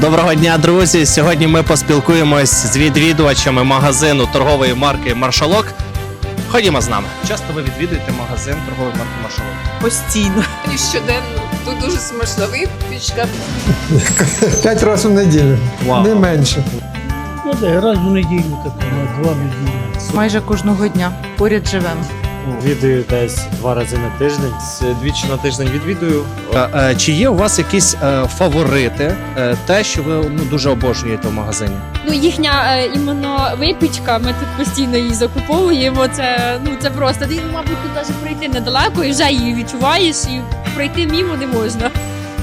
Доброго дня, друзі! Сьогодні ми поспілкуємось з відвідувачами магазину торгової марки Маршалок. Ходімо з нами. Часто ви відвідуєте магазин торгової марки Маршалок. Постійно. І щоденно. Тут дуже смачна випічка. П'ять разів в неділю, Вау. не менше. Ну, де, раз в неділю такого, два в неділю. Майже кожного дня поряд живемо. Відвідую десь два рази на тиждень. Двічі на тиждень відвідую. Е, е, Чи є у вас якісь е, фаворити, е, те, що ви ну, дуже обожнюєте в магазині? Ну, їхня е, іменно випічка, ми тут постійно її закуповуємо. Це ну це просто ти, мабуть, тут навіть пройти недалеко і вже її відчуваєш, і пройти мімо не можна.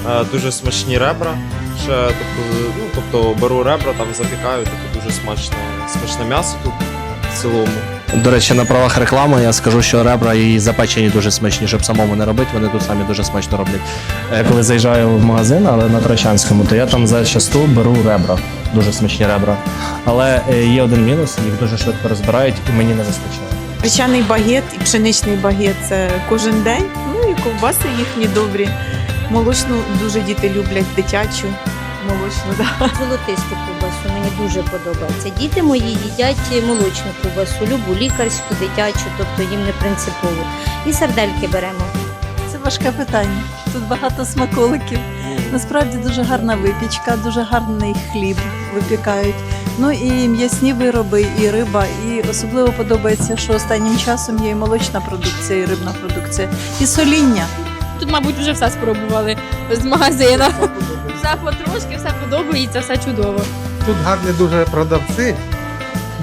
Е, Дуже смачні ребра. Ще, тобто, ну, тобто беру ребра, там запікаю, тобто дуже смачне, смачне м'ясо тут в цілому. До речі, на правах реклами я скажу, що ребра і запечені дуже смачні, щоб самому не робити, вони тут самі дуже смачно роблять. Е, Коли заїжджаю в магазин, але на Трощанському, то я там за часту беру ребра, дуже смачні ребра. Але е, є один мінус, їх дуже швидко розбирають і мені не вистачає. Гречаний багет і пшеничний багет це кожен день. Ну і ковбаси їхні добрі. Молочну дуже діти люблять дитячу. Молочну, да. Золотисту ковбасу мені дуже подобається. Діти мої їдять молочну ковбасу, любу лікарську, дитячу, тобто їм не принципово. І сардельки беремо. Це важке питання. Тут багато смаколиків. Насправді дуже гарна випічка, дуже гарний хліб випікають. Ну і м'ясні вироби, і риба. І особливо подобається, що останнім часом є і молочна продукція, і рибна продукція, і соління. Мабуть, вже все спробували з магазина. Все потрошки, все подобається, все чудово. Тут гарні дуже продавці,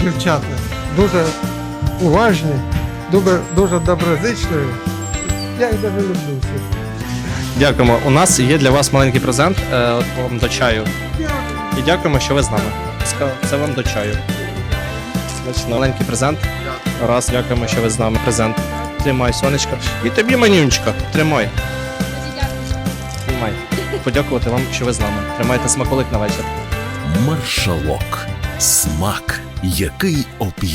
дівчата, дуже уважні, дуже, дуже доброзичливі. Я їх дуже люблю всіх. Дякуємо. У нас є для вас маленький презент е, от вам до чаю. І дякуємо, що ви з нами. Це вам до чаю. Смачно. Маленький презент. Раз, дякуємо, що ви з нами. Презент. Тримай, сонечко. І тобі манюнечко. Тримай. Тримай. Подякувати вам, що ви з нами. Тримайте смаколик на вечір. Маршалок. Смак, який оп'є.